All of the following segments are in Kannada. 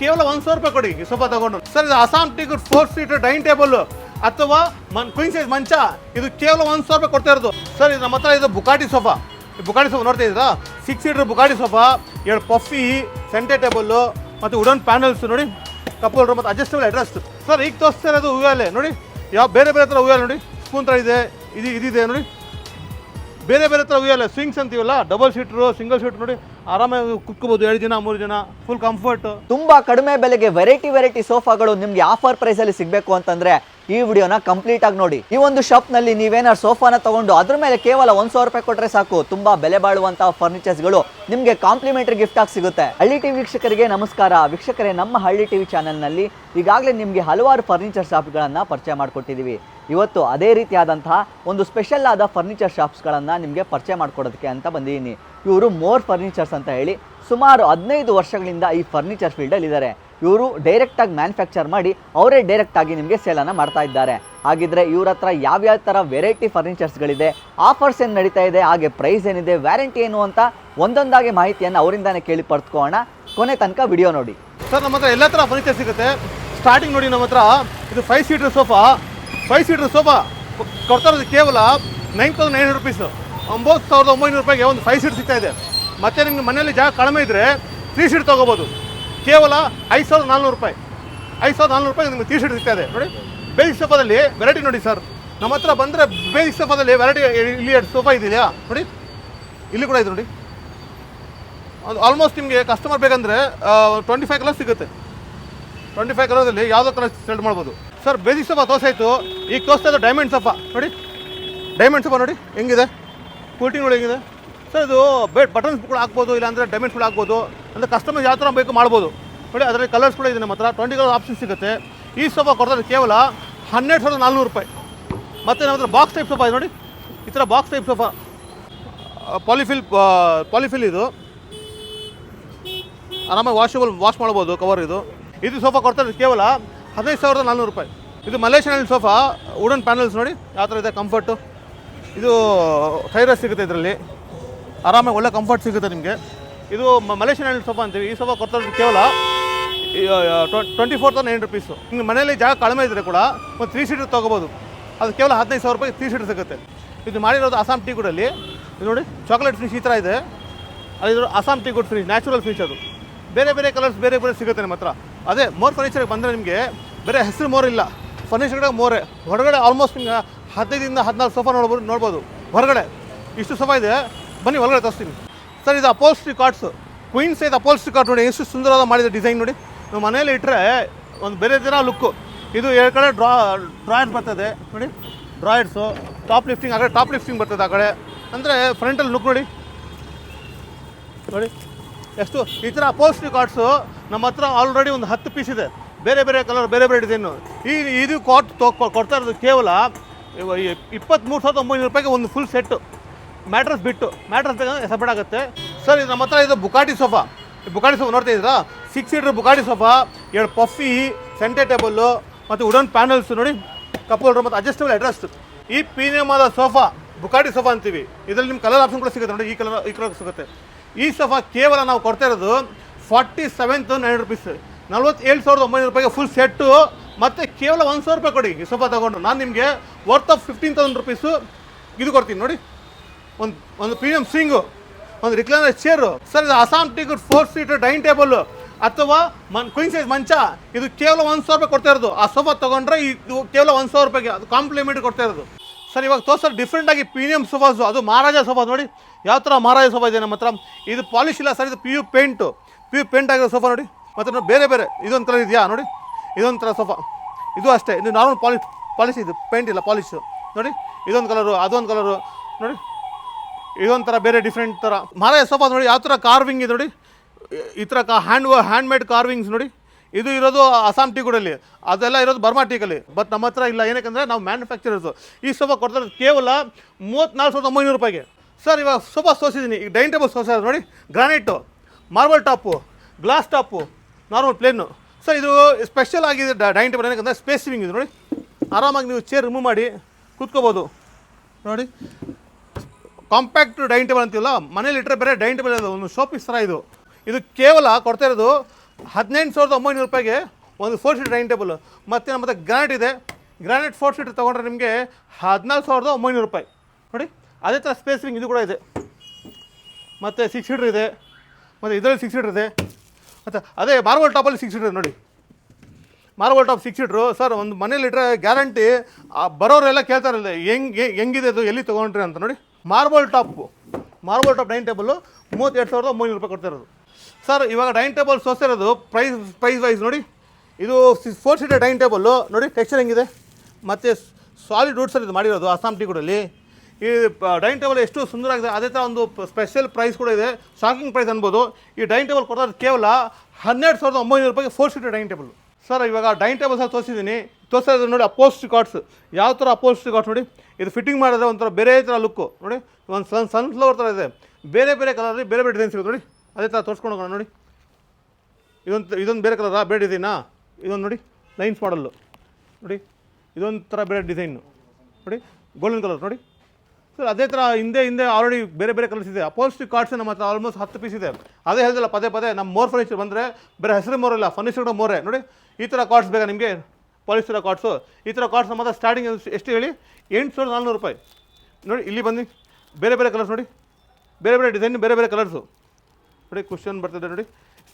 ಕೇವಲ ಒಂದು ಸಾವಿರ ರೂಪಾಯಿ ಕೊಡಿ, ಈ ಸೋಫಾ ತಗೊಂಡು. ಸರ್, ಇದು Assam ticket four seat dining table ಅಥವಾ ಮನ್ ಕ್ವೀನ್ ಸೈಜ್ ಮಂಚ, ಇದು ಕೇವಲ ಒಂದು ಸಾವಿರ ರೂಪಾಯಿ ಕೊಡ್ತಾ ಇರೋದು. ಸರ್, ಇದು ನಮ್ಮ ಹತ್ರ ಇದು ಬುಕಾಟಿ ಸೋಫಾ. ಈ ಬುಕಾಟಿ ಸೋಫಾ ನೋಡ್ತಾ ಇದ್ದೀರಾ? ಸಿಕ್ಸ್ ಸೀಟರ್ ಬುಕಾಟಿ ಸೋಫಾ, ಎರಡು ಪಫಿ ಸೆಂಟರ್ ಟೇಬಲ್ಲು ಮತ್ತು ವುಡನ್ ಪ್ಯಾನಲ್ಸ್ ನೋಡಿ ಕಪಲ್ ಮತ್ತು ಅಡ್ಜಸ್ಟಬಲ್ ಅಡ್ರೆಸ್ ಸರ್, ಈಗ ತೋರಿಸ್ತಾ ಇರೋದು ಹೂವಲ್ಲೇ ನೋಡಿ. ಯಾವ, ಬೇರೆ ಬೇರೆ ಥರ ಹೂವಲ್ಲ ನೋಡಿ. ಸ್ಪೂನ್ ಥರ ಇದೆ, ಇದು ಇದಿದೆ ನೋಡಿ. ಬೇರೆ ಬೇರೆ ಥರ ಹೂವಲ್ಲ ಸ್ವಿಂಗ್ಸ್ ಅಂತೀವಲ್ಲ ಡಬಲ್ ಸೀಟ್ರು ಸಿಂಗಲ್ ಸೀಟ್ ನೋಡಿ. ಆರಾಮಾಗಿ ಕುತ್ಕೋಬೋದು, ಎರಡು ಜನ, ಮೂರು ಜನ ಫುಲ್ ಕಂಫರ್ಟ್ ತುಂಬಾ ಕಡಿಮೆ ಬೆಲೆಗೆ ವೆರೈಟಿ ವೆರೈಟಿ ಸೋಫಾಗಳು ನಿಮ್ಗೆ ಆಫರ್ ಪ್ರೈಸ್ ಅಲ್ಲಿ ಸಿಗಬೇಕು ಅಂತಂದ್ರೆ ಈ ವಿಡಿಯೋನ ಕಂಪ್ಲೀಟ್ ಆಗಿ ನೋಡಿ. ಈ ಒಂದು ಶಾಪ್ನಲ್ಲಿ ನೀವೇನಾದ್ರು ಸೋಫಾನ ತಗೊಂಡು ಅದ್ರ ಮೇಲೆ ಕೇವಲ ಒಂದ್ ಸಾವಿರ ರೂಪಾಯಿ ಕೊಟ್ರೆ ಸಾಕು. ತುಂಬಾ ಬೆಲೆ ಬಾಳುವಂತಹ ಫರ್ನಿಚರ್ಸ್ಗಳು ನಿಮ್ಗೆ ಕಾಂಪ್ಲಿಮೆಂಟರಿ ಗಿಫ್ಟ್ ಆಗಿ ಸಿಗುತ್ತೆ. ಹಳ್ಳಿ ಟಿವಿ ವೀಕ್ಷಕರಿಗೆ ನಮಸ್ಕಾರ. ವೀಕ್ಷಕರೇ, ನಮ್ಮ ಹಳ್ಳಿ ಟಿವಿ ಚಾನೆಲ್ನಲ್ಲಿ ಈಗಾಗಲೇ ನಿಮ್ಗೆ ಹಲವಾರು ಫರ್ನಿಚರ್ ಶಾಪ್ಗಳನ್ನ ಪರಿಚಯ ಮಾಡ್ಕೊಟ್ಟಿದೀವಿ ಇವತ್ತು ಅದೇ ರೀತಿಯಾದಂತಹ ಒಂದು ಸ್ಪೆಷಲ್ ಆದ ಫರ್ನಿಚರ್ ಶಾಪ್ಸ್ಗಳನ್ನು ನಿಮಗೆ ಪರಿಚಯ ಮಾಡಿಕೊಡೋದಕ್ಕೆ ಅಂತ ಬಂದಿದ್ದೀನಿ. ಇವರು ಮೋರ್ ಫರ್ನಿಚರ್ಸ್ ಅಂತ ಹೇಳಿ ಸುಮಾರು ಹದಿನೈದು ವರ್ಷಗಳಿಂದ ಈ ಫರ್ನಿಚರ್ ಫೀಲ್ಡಲ್ಲಿ ಇದ್ದಾರೆ ಇವರು ಡೈರೆಕ್ಟಾಗಿ ಮ್ಯಾನುಫ್ಯಾಕ್ಚರ್ ಮಾಡಿ ಅವರೇ ಡೈರೆಕ್ಟಾಗಿ ನಿಮಗೆ ಸೇಲನ್ನು ಮಾಡ್ತಾ ಇದ್ದಾರೆ. ಹಾಗಿದ್ರೆ ಇವ್ರ ಹತ್ರ ಯಾವ್ಯಾವ ಥರ ವೆರೈಟಿ ಫರ್ನಿಚರ್ಸ್ಗಳಿದೆ ಆಫರ್ಸ್ ಏನು ನಡೀತಾ ಇದೆ, ಹಾಗೆ ಪ್ರೈಸ್ ಏನಿದೆ ವ್ಯಾರಂಟಿ ಏನು ಅಂತ ಒಂದೊಂದಾಗಿ ಮಾಹಿತಿಯನ್ನು ಅವರಿಂದಾನೇ ಕೇಳಿ ಪಡೆದುಕೊಳ್ಳೋಣ ಕೊನೆ ತನಕ ವಿಡಿಯೋ ನೋಡಿ. ಸರ್ ನಮ್ಮ ಹತ್ರ ಎಲ್ಲ ಥರ ಫರ್ನಿಚರ್ ಸಿಗುತ್ತೆ. ಸ್ಟಾರ್ಟಿಂಗ್ ನೋಡಿ ನಮ್ಮ ಹತ್ರ ಇದು five seater sofa five seater sofa ಕೊಡ್ತಾ ಇರೋದು ಕೇವಲ nine thousand nine hundred rupees. ಒಂಬತ್ತು ಸಾವಿರದ ಒಂಬೈನೂರು ರೂಪಾಯಿಗೆ ಒಂದು ಫೈವ್ ಸೀಟ್ ಸಿಗ್ತಾ ಇದೆ. ಮತ್ತು ನಿಮಗೆ ಮನೆಯಲ್ಲಿ ಜಾಗ ಕಡಿಮೆ ಇದ್ದರೆ ತ್ರೀ ಸೀಟ್ ತೊಗೋಬೋದು. ಕೇವಲ ಐದು ಸಾವಿರದ ನಾಲ್ನೂರು ರೂಪಾಯಿ. ಐದು ಸಾವಿರದ ನಾಲ್ನೂರು ರೂಪಾಯಿ ನಿಮಗೆ ತ್ರೀ ಸೀಟ್ ಸಿಗ್ತಾ ಇದೆ. ನೋಡಿ. ಬೇಸಿಕ್ ಸೋಫಾದಲ್ಲಿ ವೆರೈಟಿ ನೋಡಿ ಸರ್ ನಮ್ಮ ಹತ್ರ ಬಂದರೆ ಬೇಸಿಕ್ ಸೋಫಾದಲ್ಲಿ ವೆರೈಟಿ ಇಲ್ಲಿ ಎರಡು ಸೋಫಾ ಇದೆಯಾ? ನೋಡಿ. ಇಲ್ಲಿ ಕೂಡ ಇದೆ ನೋಡಿ. ಅದು ಆಲ್ಮೋಸ್ಟ್ ನಿಮಗೆ ಕಸ್ಟಮರ್ ಬೇಕಂದರೆ ಟ್ವೆಂಟಿ ಫೈವ್ ಕಲರ್ ಸಿಗುತ್ತೆ. ಟ್ವೆಂಟಿ ಫೈವ್ ಕಲರ್ದಲ್ಲಿ ಯಾವುದೋ ಕಲರ್ ಸೆಲೆಕ್ಟ್ ಮಾಡ್ಬೋದು. ಸರ್ ಬೇಸಿಕ್ ಸೋಫಾ ತೋರಿಸಾಯ್ತು. ಈಗ ತೋರಿಸ್ತಾ ಡೈಮಂಡ್ ಸೋಫಾ. ನೋಡಿ. ಡೈಮಂಡ್ ಸೋಫಾ ನೋಡಿ, ಹೆಂಗಿದೆ? ನೋಡಿ ಹೆಂಗಿದೆ? ಸರ್, ಇದು ಬಟನ್ಸ್ ಕೂಡ ಹಾಕ್ಬೋದು, ಇಲ್ಲಾಂದರೆ ಕೂಡ ಹಾಕ್ಬೋದು. ಅಂದರೆ ಕಸ್ಟಮರ್ ಯಾವ ಥರ ಬೇಕು ಮಾಡ್ಬೋದು. ನೋಡಿ, ಅದರಲ್ಲಿ ಕಲರ್ಸ್ ಕೂಡ ಇದೆ ನಮ್ಮ ಹತ್ರ. ಟ್ವೆಂಟಿ ಕಲರ್ ಆಪ್ಷನ್ ಸಿಗುತ್ತೆ. ಈ ಸೋಫಾ ಕೊಡ್ತಾರೆ ಕೇವಲ ಹನ್ನೆರಡು ಸಾವಿರದ ನಾಲ್ನೂರು ರೂಪಾಯಿ. ಮತ್ತು ನಮ್ಮ ಬಾಕ್ಸ್ ಟೈಪ್ ಸೋಫಾ ಇದೆ ನೋಡಿ. ಈ ಥರ box type sofa. Polyfill polyfill ಇದು. ಆರಾಮಾಗಿ ವಾಷಬಲ್ ವಾಶ್ ಮಾಡ್ಬೋದು ಕವರ್ ಇದು. ಇದು ಸೋಫಾ ಕೊಡ್ತಾರೆ ಕೇವಲ ಹದಿನೈದು ಸಾವಿರದ ನಾಲ್ನೂರು ರೂಪಾಯಿ. ಇದು ಮಲೇಷಿಯನ್ ಸೋಫಾ ವುಡನ್ ಪ್ಯಾನಲ್ಸ್ ನೋಡಿ, ಯಾವ ಥರ ಇದೆ ಕಂಫರ್ಟು ಇದು ಟೈರಸ್ ಸಿಗುತ್ತೆ ಇದರಲ್ಲಿ. ಆರಾಮಾಗಿ ಒಳ್ಳೆ ಕಂಫರ್ಟ್ ಸಿಗುತ್ತೆ ನಿಮಗೆ. ಇದು ಮಲೇಷಿಯನ್ ಸೋಫಾ ಅಂತೀವಿ. ಈ ಸೋಫಾ ಕೊಡ್ತಾರೆ ಕೇವಲ twenty four thousand nine rupees ನಿಮ್ಗೆ ಮನೆಯಲ್ಲಿ ಜಾಗ ಕಡಿಮೆ ಇದ್ದರೆ ಕೂಡ ಒಂದು ತ್ರೀ ಸೀಟರ್ ತೊಗೋಬೋದು. ಅದು ಕೇವಲ ಹದಿನೈದು ಸಾವಿರ ರೂಪಾಯಿ ತ್ರೀ ಸೀಟರ್ ಸಿಗುತ್ತೆ. ಇದು ಮಾಡಿರೋದು ಅಸ್ಸಾಂ ಟೀ ಗುಡಲ್ಲಿ ಇದು ನೋಡಿ ಚಾಕ್ಲೇಟ್ ಫಿಶ್ ಈ ಥರ ಇದೆ. ಅದು Assam teak wood fridge natural finish ಅದು. ಬೇರೆ ಬೇರೆ ಕಲರ್ಸ್ ಬೇರೆ ಬೇರೆ ಸಿಗುತ್ತೆ ನಿಮ್ಮ ಹತ್ರ. ಅದೇ ಮೋರ್ ಫರ್ನಿಚರ್ಗೆ ಬಂದರೆ ನಿಮಗೆ ಬೇರೆ ಹೆಸರು ಮೋರ್ ಇಲ್ಲ. ಫರ್ನಿಚರ್ಗೆ ಮೋರೆ ಹೊರಗಡೆ ಆಲ್ಮೋಸ್ಟ್ ನಿಮ್ಗೆ ಹದಿನೈದಿಂದ ಹದಿನಾಲ್ಕು ಸೋಫಾ ನೋಡ್ಬೋದು ನೋಡ್ಬೋದು. ಹೊರಗಡೆ ಇಷ್ಟು ಸೋಫಾ ಇದೆ. ಬನ್ನಿ ಹೊರಗಡೆ ತರಿಸ್ತೀನಿ. ಸರ್, ಇದು upholstery cards queen size upholstery card ನೋಡಿ, ಎಷ್ಟು ಸುಂದರವಾದ ಮಾಡಿದ ಡಿಸೈನ್ ನೋಡಿ. ನಮ್ಮ ಮನೇಲಿ ಇಟ್ಟರೆ ಒಂದು ಬೇರೆ ಥರ ಲುಕ್ಕು ಇದು ಎರಡು ಕಡೆ ಡ್ರಾ ಡ್ರಾಯರ್ಸ್ ಬರ್ತದೆ. ನೋಡಿ ಡ್ರಾಯರ್ಸು ಟಾಪ್ ಲಿಫ್ಟಿಂಗ್ ಆ ಕಡೆ ಟಾಪ್ ಲಿಫ್ಟಿಂಗ್ ಬರ್ತದೆ ಆ ಕಡೆ. ಅಂದರೆ ಫ್ರಂಟಲ್ಲಿ ಲುಕ್ ನೋಡಿ. ನೋಡಿ, ಎಷ್ಟು ಈ ಥರ ಅಪೋಸ್ಟ್ರಿ ಕಾರ್ಡ್ಸು ನಮ್ಮ ಹತ್ರ ಆಲ್ರೆಡಿ ಒಂದು ಹತ್ತು ಪೀಸ್ ಇದೆ. ಬೇರೆ ಬೇರೆ ಕಲರ್ ಬೇರೆ ಬೇರೆ ಡಿಸೈನು ಈ, ಇದು ಕಾಟ್ ಕೊಡ್ತಾ ಇರೋದು ಕೇವಲ ಇಪ್ಪತ್ತ್ಮೂರು ಸಾವಿರದ ಒಂಬೈನೂರು ರೂಪಾಯಿಗೆ ಒಂದು ಫುಲ್ ಸೆಟ್ಟು ಮ್ಯಾಟ್ರಸ್ ಬಿಟ್ಟು ಮ್ಯಾಟ್ರಸ್ ಸಪರೇಟ್ ಆಗುತ್ತೆ. ಸರ್ ಇದು ನಮ್ಮ ಹತ್ರ ಇದು ಬುಕಾಟಿ ಸೋಫಾ ಈ ಬುಕಾಟಿ ಸೋಫಾ ನೋಡ್ತಾ ಇದ್ದೀರಾ? ಸಿಕ್ಸ್ ಸೀಟರ್ ಬುಕಾಟಿ ಸೋಫಾ ಎರಡು ಪಫಿ ಸೆಂಟರ್ ಟೇಬಲ್ಲು ಮತ್ತು ವುಡನ್ ಪ್ಯಾನಲ್ಸ್ ನೋಡಿ ಕಪಲ್ ಮತ್ತು ಅಡ್ಜಸ್ಟಬಲ್ ಅಡ್ರೆಸ್ ಈ ಪ್ರೀಮಿಯಮ್ ಆದ ಸೋಫಾ ಬುಕಾಟಿ ಸೋಫಾ ಅಂತೀವಿ. ಇದರಲ್ಲಿ ನಿಮ್ಮ ಕಲರ್ ಆಪ್ಷನ್ ಕೂಡ ಸಿಗುತ್ತೆ ನೋಡಿ, ಈ ಕಲರ್ ಈ ಕಲರ್ ಸಿಗುತ್ತೆ. ಈ ಸೋಫಾ ಕೇವಲ ನಾವು ಕೊಡ್ತಾ ಇರೋದು forty seven thousand nine rupees ನಲ್ವತ್ತೇಳು ಸಾವಿರದ ಒಂಬೈನೂರು ರೂಪಾಯಿಗೆ ಫುಲ್ ಸೆಟ್ಟು ಮತ್ತು ಕೇವಲ ಒಂದು ಸಾವಿರ ರೂಪಾಯಿ ಕೊಡಿ, ಈ ಸೋಫಾ ತೊಗೊಂಡು. ನಾನು ನಿಮಗೆ worth of fifteen thousand rupees ಇದು ಕೊಡ್ತೀನಿ, ನೋಡಿ. ಒಂದು ಒಂದು ಪ್ರೀಮಿಯಂ ಸ್ವಿಂಗು ಒಂದು ರಿಕ್ಲೈನರ್ ಚೇರು ಸರ್ ಇದು Assam ticket four seat dining table ಅಥವಾ ಮನ್ ಕ್ವೀನ್ ಸೈಜ್ ಮಂಚ ಇದು ಕೇವಲ ಒಂದು ಸಾವಿರ ರೂಪಾಯಿ ಕೊಡ್ತಾ ಇರೋದು. ಆ ಸೋಫಾ ತೊಗೊಂಡ್ರೆ ಇದು ಕೇವಲ ಒಂದು ಸಾವಿರ ರೂಪಾಯಿಗೆ, ಅದು ಕಾಂಪ್ಲಿಮೆಂಟ್ ಕೊಡ್ತಾ ಇರೋದು. ಸರ್ ಇವಾಗ ತೋರ್ಸರ್ ಡಿಫ್ರೆಂಟ್ ಆಗಿ ಪ್ರೀಮಿಯಂ ಸೋಫಾಸು ಅದು ಮಹಾರಾಜ ಸೋಫಾ ನೋಡಿ. ಯಾವ ಥರ ಮಹಾರಾಜ ಸೋಫಾ ಇದೆ ನಮ್ಮ ಹತ್ರ. ಇದು ಪಾಲಿಶ್ ಇಲ್ಲ ಸರ್ ಇದು P U paint P U paint ಆಗಿರೋ ಸೋಫಾ ನೋಡಿ. ಮತ್ತು ಬೇರೆ ಬೇರೆ. ಇದೊಂದು ಥರ ಇದೆಯಾ? ನೋಡಿ. ಇದೊಂಥರ ಥರ ಸೋಫಾ ಇದು ಅಷ್ಟೇ. ಇದು ನಾರ್ಮಲ್ ಪಾಲಿಶ್ ಪಾಲಿಶ್ ಇದು. ಪೇಂಟ್ ಇಲ್ಲ ಪಾಲಿಶು ನೋಡಿ. ಇದೊಂದು ಕಲರು ಅದೊಂದು ಕಲರು ನೋಡಿ. ಇದೊಂಥರ ಬೇರೆ ಡಿಫ್ರೆಂಟ್ ಥರ ಮಹಾರಾಜ ಸೋಫಾ ನೋಡಿ, ಯಾವ ಥರ ಕಾರ್ವಿಂಗ್ ಇದೆ ನೋಡಿ. ಈ ಥರ ಕಾ ಹ್ಯಾಂಡ್ ಹ್ಯಾಂಡ್ ಮೇಡ್ ಕಾರ್ವಿಂಗ್ಸ್ ನೋಡಿ. ಇದು ಇರೋದು ಅಸ್ಸಾಂ ಟೀಗುಡಲ್ಲಿ ಅದೆಲ್ಲ ಇರೋದು ಬರ್ಮಾ ಟೀಕಲ್ಲಿ ಬಟ್ ನಮ್ಮ ಹತ್ರ ಇಲ್ಲ. ಏನಕ್ಕೆ ನಾವು ಮ್ಯಾನುಫ್ಯಾಕ್ಚರರ್ಸು ಈ ಸೋಫಾ ಕೊಡ್ತಾರೆ ಕೇವಲ ಮೂವತ್ತ್ನಾಲ್ಕು ಸಾವಿರದ ಒಂಬೈನೂರು ರೂಪಾಯಿಗೆ. ಸರ್ ಇವಾಗ ಸೋಫಾ ಸೋಸಿದ್ದೀನಿ ಈಗ ಡೈನಿಂಗ್ ಟೇಬಲ್ ಸೋಸಿದ್ರೆ ನೋಡಿ. Granite marble top glass top normal plain. Sir, ಇದು ಸ್ಪೆಷಲ್ ಆಗಿದೆ ಡೈನಿಂಗ್ ಟೇಬಲ್ ಏನಕ್ಕೆ ಸ್ಪೇಸ್ ಸೇವಿಂಗ್ ಇದು ನೋಡಿ. ಆರಾಮಾಗಿ ನೀವು ಚೇರ್ ರಿಮೂವ್ ಮಾಡಿ ಕೂತ್ಕೋಬೋದು. ನೋಡಿ. ಕಾಂಪ್ಯಾಕ್ಟ್ ಡೈನಿಂಗ್ ಟೇಬಲ್ ಅಂತಿಲ್ಲ ಮನೇಲಿ ಇಟ್ಟರೆ ಬೇರೆ ಡೈನಿಂಗ್ ಟೇಬಲ್ ಇದೆ ಒಂದು ಶೋಪಿಸ್ ಥರ ಇದು. ಇದು ಕೇವಲ ಕೊಡ್ತಾ ಇರೋದು ಹದಿನೆಂಟು ಸಾವಿರದ ಒಂಬೈನೂರು ರೂಪಾಯಿಗೆ ಒಂದು ಫೋರ್ ಶೀಟ್ ಡೈನಿಂಗ್ ಟೇಬಲ್ ಮತ್ತು ನಮ್ಮ ಮತ್ತೆ ಗ್ರಾನೈಟ್ ಇದೆ. ಗ್ರಾನೈಟ್ ಫೋರ್ ಶೀಟ್ ತೊಗೊಂಡ್ರೆ ನಿಮಗೆ ಹದಿನಾಲ್ಕು ಸಾವಿರದ ಒಂಬೈನೂರು ರೂಪಾಯಿ. ನೋಡಿ, ಅದೇ ಥರ ಸ್ಪೇಸಿಂಗ್ ಇದು ಕೂಡ ಇದೆ. ಮತ್ತು ಸಿಕ್ಸ್ ಸೀಟ್ರ್ ಇದೆ. ಮತ್ತು ಇದರಲ್ಲಿ ಸಿಕ್ಸ್ ಸೀಟ್ರ್ ಇದೆ. ಮತ್ತು ಅದೇ ಮಾರ್ಬಲ್ ಟಾಪಲ್ಲಿ ಸಿಕ್ಸ್ ಸೀಟರ್ ನೋಡಿ. ಮಾರ್ಬಲ್ ಟಾಪ್ ಸಿಕ್ಸ್ ಸರ್ ಒಂದು ಮನೇಲಿ ಇಟ್ಟರೆ ಗ್ಯಾರಂಟಿ ಬರೋರೆಲ್ಲ ಕೇಳ್ತಾರಲ್ಲ, ಹೆಂಗೆ ಹೆಂಗಿದೆ ಅದು, ಎಲ್ಲಿ ತೊಗೊಂಡ್ರಿ ಅಂತ ನೋಡಿ. Marble top, marble top dining table ಮೂವತ್ತೆರಡು ಸಾವಿರದ ಒಂಬೈನೂರು ರೂಪಾಯಿ ಕೊಡ್ತಿರೋದು ಸರ್, ಇವಾಗ ಡೈನಿಂಗ್ ಟೇಬಲ್ ಸೋಸಿರೋದು ಪ್ರೈಸ್ ಪ್ರೈಸ್ ವೈಸ್ ನೋಡಿ. ಇದು ಫೋರ್ ಸೀಟರ್ ಡೈನಿಂಗ್ ಟೇಬಲ್ಲು, ನೋಡಿ ಟೆಕ್ಸ್ಚರ್ ಹೆಂಗಿದೆ. ಮತ್ತು ಸಾಲಿಡ್ ವುಡ್ಸಲ್ಲಿ ಇದು ಮಾಡಿರೋದು ಅಸ್ಸಾಂ ಟೀ ಕೂಡಲ್ಲಿ. ಈ ಡೈನಿಂಗ್ ಟೇಬಲ್ ಎಷ್ಟು ಸುಂದರವಾಗಿದೆ. ಅದೇ ಥರ ಒಂದು ಸ್ಪೆಷಲ್ ಪ್ರೈಸ್ ಕೂಡ ಇದೆ. ಶಾಕಿಂಗ್ ಪ್ರೈಸ್ ಅನ್ಬೋದು. ಈ ಡೈನಿಂಗ್ ಟೇಬಲ್ ಕೊಡೋದು ಕೇವಲ ಹನ್ನೆರಡು ಸಾವಿರದ ಒಂಬೈನೂರು ರೂಪಾಯಿಗೆ four seater dining table sir ಇವಾಗ ಡೈನಿಂಗ್ ಟೇಬಲ್ ಸಹ ತೋರಿಸಿದ್ದೀನಿ. ತೋರಿಸೋದು ನೋಡಿ ಅಪೋಸ್ಟ್ ಕಾರ್ಡ್ಸ್ ಯಾವ ಥರ ಅಪೋಸ್ಟ್ ಕಾರ್ಡ್ಸ್ ನೋಡಿ. ಇದು ಫಿಟ್ಟಿಂಗ್ ಮಾಡಿದ್ರೆ ಒಂಥರ ಬೇರೆ ಥರ ಲುಕ್ಕು ನೋಡಿ, ಒಂದು ಸನ್ ಸನ್ಫ್ಲವರ್ ಥರ ಇದೆ. ಬೇರೆ ಬೇರೆ ಕಲರಲ್ಲಿ ಬೇರೆ ಬೇರೆ ಡಿಸೈನ್ ಸಿಗುತ್ತೆ ನೋಡಿ. ಅದೇ ಥರ ತೋರಿಸ್ಕೊಂಡು ಹೋಗೋಣ ನೋಡಿ. ಇದೊಂದು ಇದೊಂದು ಬೇರೆ ಕಲರಾ ಬೇರೆ ಡಿಸೈನಾ ಇದೊಂದು ನೋಡಿ ಲೈನ್ಸ್ ಮಾಡಲ್ಲು ನೋಡಿ, ಇದೊಂದು ಥರ ಬೇರೆ ಡಿಸೈನು ನೋಡಿ ಗೋಲ್ಡನ್ ಕಲರ್ ನೋಡಿ. ಸರ್, ಅದೇ ಥರ ಹಿಂದೆ ಹಿಂದೆ ಆಲ್ರೆಡಿ ಬೇರೆ ಬೇರೆ ಕಲರ್ಸ್ ಇದೆ. ಅಪೋಸಿಟಿವ್ ಕಾರ್ಡ್ಸ್ ನಮ್ಮ ಹತ್ರ ಆಲ್ಮೋಸ್ಟ್ ಹತ್ತು ಪೀಸ್ ಇದೆ. ಅದೇ ಹೇಳಿದಲ್ಲ, ಪದೇ ಪದೇ ನಮ್ಮ ಮೋರ್ ಫರ್ನಿಚರ್ ಬಂದರೆ ಬೇರೆ ಹೆಸರು ಮೋರ್ ಇಲ್ಲ ಫರ್ನಿಚರ್ ಕೂಡ ಮೋರೆ ನೋಡಿ, ಈ ಥರ ಕಾರ್ಡ್ಸ್ ಬೇಕಾ ನಿಮಗೆ? ಪಾಲಿಸ್ಟರ್ ಕಾರ್ಡ್ಸು ಈ ಥರ ಕಾರ್ಡ್ಸ್ ನಮ್ಮ ಹತ್ರ ಸ್ಟಾರ್ಟಿಂಗ್ ಎಷ್ಟು ಹೇಳಿ? ಎಂಟು ಸಾವಿರದ ನಾಲ್ನೂರು ರೂಪಾಯಿ. ನೋಡಿ, ಇಲ್ಲಿ ಬಂದು ಬೇರೆ ಬೇರೆ ಕಲರ್ಸ್ ನೋಡಿ. ಬೇರೆ ಬೇರೆ ಡಿಸೈನ್ ಬೇರೆ ಬೇರೆ ಕಲರ್ಸು ನೋಡಿ ಕ್ವಶನ್ ಬರ್ತಿದೆ ನೋಡಿ.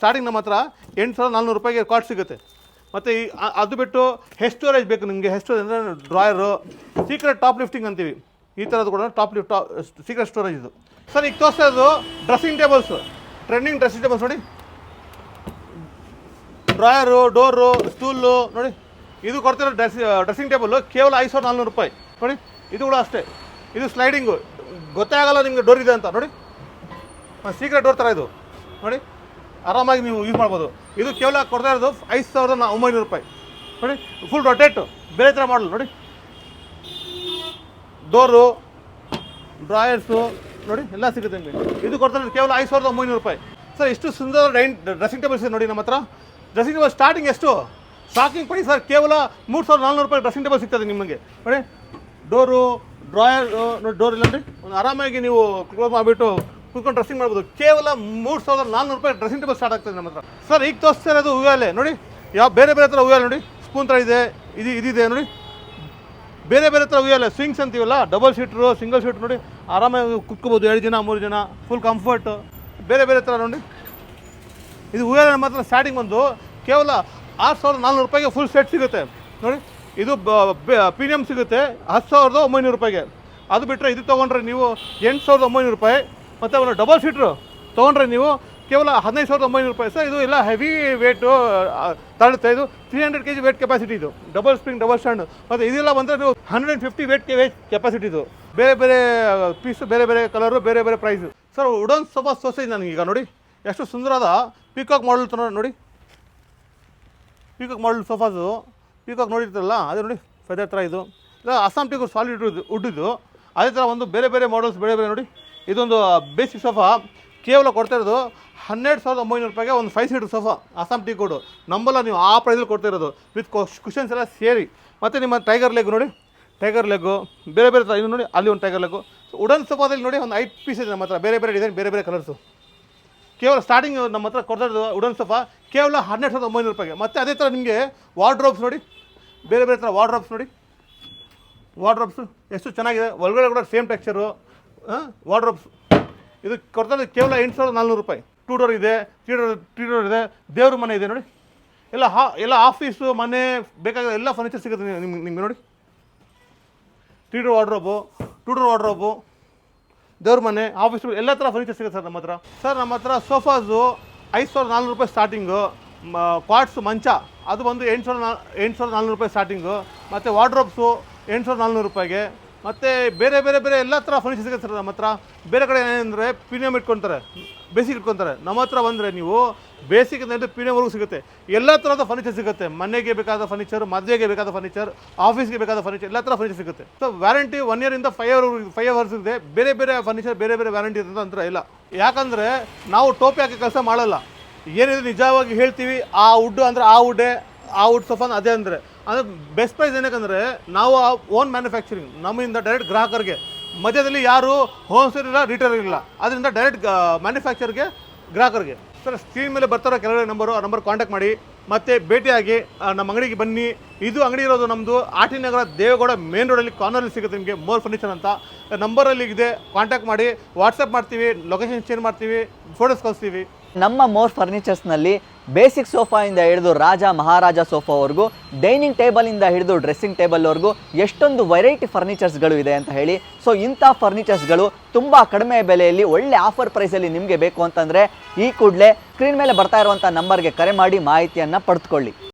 ಸ್ಟಾರ್ಟಿಂಗ್ ನಮ್ಮ ಹತ್ರ ಎಂಟು ಸಾವಿರದ ನಾಲ್ನೂರು ರೂಪಾಯಿಗೆ ಕಾರ್ಡ್ ಸಿಗುತ್ತೆ. ಮತ್ತು ಈ ಅದು ಬಿಟ್ಟು ಹೆಡ್ ಸ್ಟೋರೇಜ್ ಬೇಕು ನಿಮಗೆ. ಹೆಡ್ ಸ್ಟೋರೇಜ್ ಅಂದರೆ ಡ್ರಾಯರು ಸೀಕ್ರೆಟ್ ಟಾಪ್ ಲಿಫ್ಟಿಂಗ್ ಅಂತೀವಿ. ಈ ಥರದ್ದು ಕೂಡ ಟಾಪ್ ಲಿಫ್ಟ್ ಸೀಕ್ರೆಟ್ ಸ್ಟೋರೇಜ್ ಇದು. ಸರ್, ಈಗ ತೋರಿಸ್ತಾ ಇರೋದು dressing tables trending dressing tables ನೋಡಿ. ಡ್ರಾಯರು ಡೋರು ಸ್ಟೂಲು ನೋಡಿ. ಇದು ಕೊಡ್ತಿರೋ ಡ್ರೆಸ್ ಡ್ರೆಸ್ಸಿಂಗ್ ಟೇಬಲ್ಲು ಕೇವಲ ಐದು ಸಾವಿರದ ನಾಲ್ನೂರು ರೂಪಾಯಿ. ನೋಡಿ, ಇದು ಕೂಡ ಅಷ್ಟೇ. ಇದು ಸ್ಲೈಡಿಂಗು ಗೊತ್ತೇ ಆಗಲ್ಲ ನಿಮಗೆ ಡೋರ್ ಇದೆ ಅಂತ. ನೋಡಿ. ಸೀಕ್ರೆಟ್ ಡೋರ್ ಥರ ಇದು. ನೋಡಿ. ಆರಾಮಾಗಿ ನೀವು ಯೂಸ್ ಮಾಡ್ಬೋದು. ಇದು ಕೇವಲ ಕೊಡ್ತಾ ಇರೋದು ಐದು ಸಾವಿರದ ಒಂಬೈನೂರು ರೂಪಾಯಿ. ನೋಡಿ ಫುಲ್ ರೊಟೇಟು ಬೇರೆ ಥರ ಮಾಡಲ್ ನೋಡಿ. ಡೋರು, ಡ್ರಾಯರ್ಸು, ನೋಡಿ, ಎಲ್ಲ ಸಿಗುತ್ತೆ ನಿಮಗೆ. ಇದು ಕೊಡ್ತಾರೆ ಕೇವಲ ಐದು ಸಾವಿರದ ಒಂಬೈನೂರು ರೂಪಾಯಿ. ಸರ್ ಎಷ್ಟು ಸುಂದರ ಡೈನ್ ಡ್ರೆಸ್ಸಿಂಗ್ ಟೇಬಲ್ಸ್ ಇದೆ ನೋಡಿ ನಮ್ಮ ಹತ್ರ. ಡ್ರೆಸ್ಸಿಂಗ್ ಟೇಬಲ್ ಸ್ಟಾರ್ಟಿಂಗ್ ಎಷ್ಟು? ಸ್ಟಾಕಿಂಗ್ ಪಡಿ ಸರ್, ಕೇವಲ ಮೂರು ಸಾವಿರದ ನಾಲ್ನೂರು ರೂಪಾಯಿ ಡ್ರೆಸ್ಸಿಂಗ್ ಟೇಬಲ್ ಸಿಗ್ತದೆ ನಿಮಗೆ. ನೋಡಿ, ಡೋರು, ಡ್ರಾಯರ್ ನೋಡಿ, ಡೋರ್ ಇಲ್ಲ ನೋಡಿ ಒಂದು ಆರಾಮಾಗಿ ನೀವು ಕ್ಲೋಸ್ ಮಾಡಿಬಿಟ್ಟು ಕುತ್ಕೊಂಡು ಡ್ರೆಸ್ಸಿಂಗ್ ಮಾಡ್ಬೋದು. ಕೇವಲ ಮೂರು ಸಾವಿರದ ನಾಲ್ನೂರು ರೂಪಾಯಿ ಡ್ರೆಸ್ಸಿಂಗ್ ಟೇಬಲ್ ಸ್ಟಾರ್ಟ್ ಆಗ್ತದೆ ನಮ್ಮ ಹತ್ರ. ಸರ್, ಈಗ ತೋರಿಸ್ತಾ ಅದು ಉಯ್ಯಾಲೆ ನೋಡಿ, ಯಾವ ಬೇರೆ ಬೇರೆ ಥರ ಉಯ್ಯಾಲೆ ನೋಡಿ. ಸ್ಪೂನ್ ಥರ ಇದೆ, ಇದು ಇದಿದೆ ನೋಡಿ. ಬೇರೆ ಬೇರೆ ಥರ ಉಯ್ಯಾಲೆ ಸ್ವಿಂಗ್ಸ್ ಅಂತೀವಲ್ಲ ಡಬಲ್ ಸೀಟ್ರು ಸಿಂಗಲ್ ಸೀಟ್ ನೋಡಿ ಆರಾಮಾಗಿ ಕುತ್ಕೋಬೋದು, ಎರಡು ಜನ ಮೂರು ಜನ ಫುಲ್ ಕಂಫರ್ಟು ಬೇರೆ ಬೇರೆ ಥರ ನೋಡಿ. ಇದು ಹೂವೆಲ್ಲ ಮಾತ್ರ ಸ್ಟಾರ್ಟಿಂಗ್ ಬಂದು ಕೇವಲ ಆರು ಸಾವಿರದ ನಾಲ್ನೂರು ರೂಪಾಯಿಗೆ ಫುಲ್ ಸೆಟ್ ಸಿಗುತ್ತೆ. ನೋಡಿ, ಇದು ಪ್ರೀಮಿಯಮ್ ಸಿಗುತ್ತೆ, ಹತ್ತು ಸಾವಿರದ ಒಂಬೈನೂರು ರೂಪಾಯಿಗೆ. ಅದು ಬಿಟ್ಟರೆ ಇದು ತೊಗೊಂಡ್ರೆ ನೀವು ಎಂಟು ಸಾವಿರದ ಒಂಬೈನೂರು ರೂಪಾಯಿ, ಮತ್ತು ಒಂದು ಡಬಲ್ ಸೀಟ್ರು ತೊಗೊಂಡ್ರೆ ನೀವು ಕೇವಲ ಹದಿನೈದು ಸಾವಿರದ ಒಂಬೈನೂರು ರೂಪಾಯಿ ಸರ್. ಇದು ಎಲ್ಲ ಹೆವಿ ವೇಟು ತಳ್ಳುತ್ತೆ ಇದು? Three hundred K G weight capacity ಇದು. ಡಬಲ್ ಸ್ಪ್ರಿಂಗ್ ಡಬಲ್ ಸ್ಟ್ಯಾಂಡ್ ಮತ್ತು ಇದೆಲ್ಲ ಬಂದರೆ ನೀವು hundred and fifty weight weight capacity ಇದು. ಬೇರೆ ಬೇರೆ ಪೀಸು ಬೇರೆ ಬೇರೆ ಕಲರು ಬೇರೆ ಬೇರೆ ಪ್ರೈಸು ಸರ್, ಉಡನ್ ಸೋಫಾ ಸೋಸೇಜ್ ನನಗೀಗ ನೋಡಿ. ಎಷ್ಟು ಸುಂದರವಾದ ಪೀಕಾಕ್ ಮಾಡಲ್ ಥರ ನೋಡಿ. ಪೀಕಾಕ್ ಮಾಡಲ್ ಸೋಫಾಸು ಪೀಕಾಕ್ ನೋಡಿರ್ತಾರಲ್ಲ, ಅದೇ ನೋಡಿ ಫೆದರ್ ಥರ ಇದು. ಇಲ್ಲ ಅಸ್ಸಾಂ ಪೀಕು ಸಾಲಿಡ್ ಉಡ್ಡಿದ್ದು ಇದು ಅದೇ ಥರ ಒಂದು ಬೇರೆ ಬೇರೆ ಮಾಡಲ್ಸ್ ಬೇರೆ ಬೇರೆ ನೋಡಿ. ಇದೊಂದು ಬೇಸಿಕ್ ಸೋಫಾ ಕೇವಲ ಕೊಡ್ತಾ ಇರೋದು ಹನ್ನೆರಡು ಸಾವಿರದ ಒಂಬೈನೂರು ರೂಪಾಯಿಗೆ ಒಂದು five seater sofa Assam teak wood ನಂಬಲ್ಲ ನೀವು ಆ ಪ್ರೈಸಲ್ಲಿ ಕೊಡ್ತಾ ಇರೋದು. ವಿತ್ ಕುಷನ್ಸ್ ಎಲ್ಲ ಸೇರಿ. ಮತ್ತು ನಿಮ್ಮ ಟೈಗರ್ ಲೆಗ್ ನೋಡಿ. ಟೈಗರ್ ಲೆಗ್ ಬೇರೆ ಬೇರೆ ಥರ ನೋಡಿ, ಅಲ್ಲಿ ಒಂದು ಟೈಗರ್ ಲೆಗ್ ಉಡನ್ ಸೋಫಾದಲ್ಲಿ ನೋಡಿ ಒಂದು ಐದು ಪೀಸ್ ಇದೆ ನಮ್ಮ ಹತ್ರ. ಬೇರೆ ಬೇರೆ ಡಿಸೈನ್ ಬೇರೆ ಬೇರೆ ಕಲರ್ಸು ಕೇವಲ ಸ್ಟಾರ್ಟಿಂಗ್ ನಮ್ಮ ಹತ್ರ ಕೊಡ್ತಾ ಇರೋದು ಉಡನ್ ಸೋಫಾ ಕೇವಲ ಹನ್ನೆರಡು ಸಾವಿರದ ಒಂಬೈನೂರು ರೂಪಾಯಿಗೆ. ಮತ್ತು ಅದೇ ಥರ ನಿಮಗೆ ವಾರ್ಡ್ರೋಬ್ಸ್ ನೋಡಿ. ಬೇರೆ ಬೇರೆ ಥರ ವಾರ್ಡ್ರೋಬ್ಸ್ ನೋಡಿ. ವಾರ್ಡ್ರೋಬ್ಸು ಎಷ್ಟು ಚೆನ್ನಾಗಿದೆ. ಒಳಗಡೆ ಕೂಡ ಸೇಮ್ ಟೆಕ್ಸ್ಚರು ವಾರ್ಡ್ರೋಬ್ಸ್ ಇದು ಕೊಡ್ತಾರೆ ಕೇವಲ ಎಂಟು ಸಾವಿರದ ನಾಲ್ನೂರು ರೂಪಾಯಿ. ಟೂ ಡೋರ್ ಇದೆ ತ್ರೀ ಡೋರ್ ತ್ರೀ ಡೋರ್ ಇದೆ, ದೇವ್ರ ಮನೆ ಇದೆ ನೋಡಿ. ಎಲ್ಲ ಹಾ, ಎಲ್ಲ ಆಫೀಸು ಮನೆ ಬೇಕಾದ ಎಲ್ಲ ಫರ್ನಿಚರ್ ಸಿಗುತ್ತೆ ನಿಮ್ಗೆ ನಿಮ್ಗೆ ನೋಡಿ. Three door wardrobe two door wardrobe ದೇವ್ರ ಮನೆ ಆಫೀಸ್ ಎಲ್ಲ ಥರ ಫರ್ನಿಚರ್ ಸಿಗುತ್ತೆ ಸರ್ ನಮ್ಮ ಹತ್ರ. ಸರ್ ನಮ್ಮ ಹತ್ರ ಸೋಫಾಸು ಐದು ಸಾವಿರದ ನಾಲ್ನೂರು ರೂಪಾಯಿ ಸ್ಟಾರ್ಟಿಂಗು ಕ್ವಾಟ್ಸ್ ಮಂಚ, ಅದು ಬಂದು ಎಂಟು ಸಾವಿರದ ನಾ ಎಂಟು ಸಾವಿರದ ನಾಲ್ನೂರು ರೂಪಾಯಿ ಸ್ಟಾರ್ಟಿಂಗು ಮತ್ತು ವಾರ್ಡ್ರೋಬ್ಸು ಎಂಟು ಸಾವಿರದ ನಾಲ್ನೂರು ರೂಪಾಯಿಗೆ. ಮತ್ತು ಬೇರೆ ಬೇರೆ ಬೇರೆ ಎಲ್ಲ ಥರ ಫರ್ನಿಚರ್ ಸಿಗುತ್ತೆ ಸರ್ ನಮ್ಮ ಹತ್ರ. ಬೇರೆ ಕಡೆ ಏನಂದರೆ ಪ್ರೀಮಿಯಮ್ ಇಟ್ಕೊತಾರೆ ಬೇಸಿಕ್ ಇಟ್ಕೊತಾರೆ. ನಮ್ಮ ಹತ್ರ ಬಂದರೆ ನೀವು ಬೇಸಿಕ್ ಅಂದರೆ ಪ್ರೀಮಿಯಮ್ವರೆಗೂ ಸಿಗುತ್ತೆ. ಎಲ್ಲ ಥರದ ಫರ್ನಿಚರ್ ಸಿಗುತ್ತೆ. ಮನೆಗೆ ಬೇಕಾದ ಫರ್ನಿಚರ್ ಮದುವೆಗೆ ಬೇಕಾದ ಫರ್ನಿಚರ್ ಆಫೀಸ್ಗೆ ಬೇಕಾದ ಫರ್ನಿಚರ್ ಎಲ್ಲ ಥರ ಫರ್ನಿಚರ್ ಸಿಗುತ್ತೆ. ಸೊ ವ್ಯಾರಂಟಿ ಒನ್ ಇಯರಿಂದ ಫೈವ್ ಅವರ್ ಫೈವ್ ಅವರ್ಸ್ ಇದೆ. ಬೇರೆ ಬೇರೆ ಫರ್ನಿಚರ್ ಬೇರೆ ಬೇರೆ ವ್ಯಾರಂಟಿ ಅಂತ ಅಂತ ಇಲ್ಲ. ಯಾಕಂದರೆ ನಾವು ಟೋಪಿ ಹಾಕಿ ಕೆಲಸ ಮಾಡಲ್ಲ. ಏನಿದೆ ನಿಜವಾಗಿ ಹೇಳ್ತೀವಿ, ಆ ವುಡ್ ಅಂದರೆ ಆ ವುಡ್ಡೇ ಆ ವುಡ್ ಸೋಫಾನ್ ಅದೇ ಅಂದರೆ. ಅಂದರೆ ಬೆಸ್ಟ್ ಪ್ರೈಸ್ ಏನಕ್ಕಂದರೆ ನಾವು ಓನ್ ಮ್ಯಾನುಫ್ಯಾಕ್ಚರಿಂಗ್ ನಮ್ಮಿಂದ ಡೈರೆಕ್ಟ್ ಗ್ರಾಹಕರಿಗೆ. ಮಧ್ಯದಲ್ಲಿ ಯಾರು ಹೋಲ್ಸೇಲ್ ಇಲ್ಲ ರಿಟೇಲರ್ ಇಲ್ಲ. ಅದರಿಂದ ಡೈರೆಕ್ಟ್ ಮ್ಯಾನುಫ್ಯಾಕ್ಚರ್ಗೆ ಗ್ರಾಹಕರಿಗೆ. ಸರ್ ಸ್ಕ್ರೀನ್ ಮೇಲೆ ಬರ್ತಾರೋ ಕೆಲವೇ ನಂಬರು ಆ ನಂಬರ್ ಕಾಂಟ್ಯಾಕ್ಟ್ ಮಾಡಿ. ಮತ್ತೆ ಭೇಟಿಯಾಗಿ ನಮ್ಮ ಅಂಗಡಿಗೆ ಬನ್ನಿ. ಇದು ಅಂಗಡಿ ಇರೋದು ನಮ್ಮದು ಆಟಿ ನಗರ ದೇವೇಗೌಡ ಮೇನ್ ರೋಡಲ್ಲಿ ಕಾರ್ನರಲ್ಲಿ ಸಿಗುತ್ತೆ ನಿಮಗೆ ಮೋರ್ ಫರ್ನಿಚರ್ ಅಂತ. ನಂಬರಲ್ಲಿ ಇದೆ ಕಾಂಟ್ಯಾಕ್ಟ್ ಮಾಡಿ. ವಾಟ್ಸಪ್ ಮಾಡ್ತೀವಿ ಲೊಕೇಶನ್ ಶೇರ್ ಮಾಡ್ತೀವಿ ಫೋಟೋಸ್ ಕಳಿಸ್ತೀವಿ. ನಮ್ಮ ಮೋರ್ ಫರ್ನಿಚರ್ಸ್ನಲ್ಲಿ ಬೇಸಿಕ್ ಸೋಫಾಯಿಂದ ಹಿಡಿದು ರಾಜ, ಮಹಾರಾಜ ಸೋಫಾವರೆಗೂ ಡೈನಿಂಗ್ ಟೇಬಲಿಂದ ಹಿಡಿದು ಡ್ರೆಸ್ಸಿಂಗ್ ಟೇಬಲ್ವರೆಗೂ ಎಷ್ಟೊಂದು ವೆರೈಟಿ ಫರ್ನಿಚರ್ಸ್ಗಳು ಇದೆ ಅಂತ ಹೇಳಿ. ಸೊ ಇಂಥ ಫರ್ನಿಚರ್ಸ್ಗಳು ತುಂಬ ಕಡಿಮೆ ಬೆಲೆಯಲ್ಲಿ ಒಳ್ಳೆ ಆಫರ್ ಪ್ರೈಸಲ್ಲಿ ನಿಮಗೆ ಬೇಕು ಅಂತಂದರೆ ಈ ಕೂಡಲೇ ಸ್ಕ್ರೀನ್ ಮೇಲೆ ಬರ್ತಾ ಇರುವಂಥ ನಂಬರ್ಗೆ ಕರೆ ಮಾಡಿ ಮಾಹಿತಿಯನ್ನು ಪಡೆದುಕೊಳ್ಳಿ.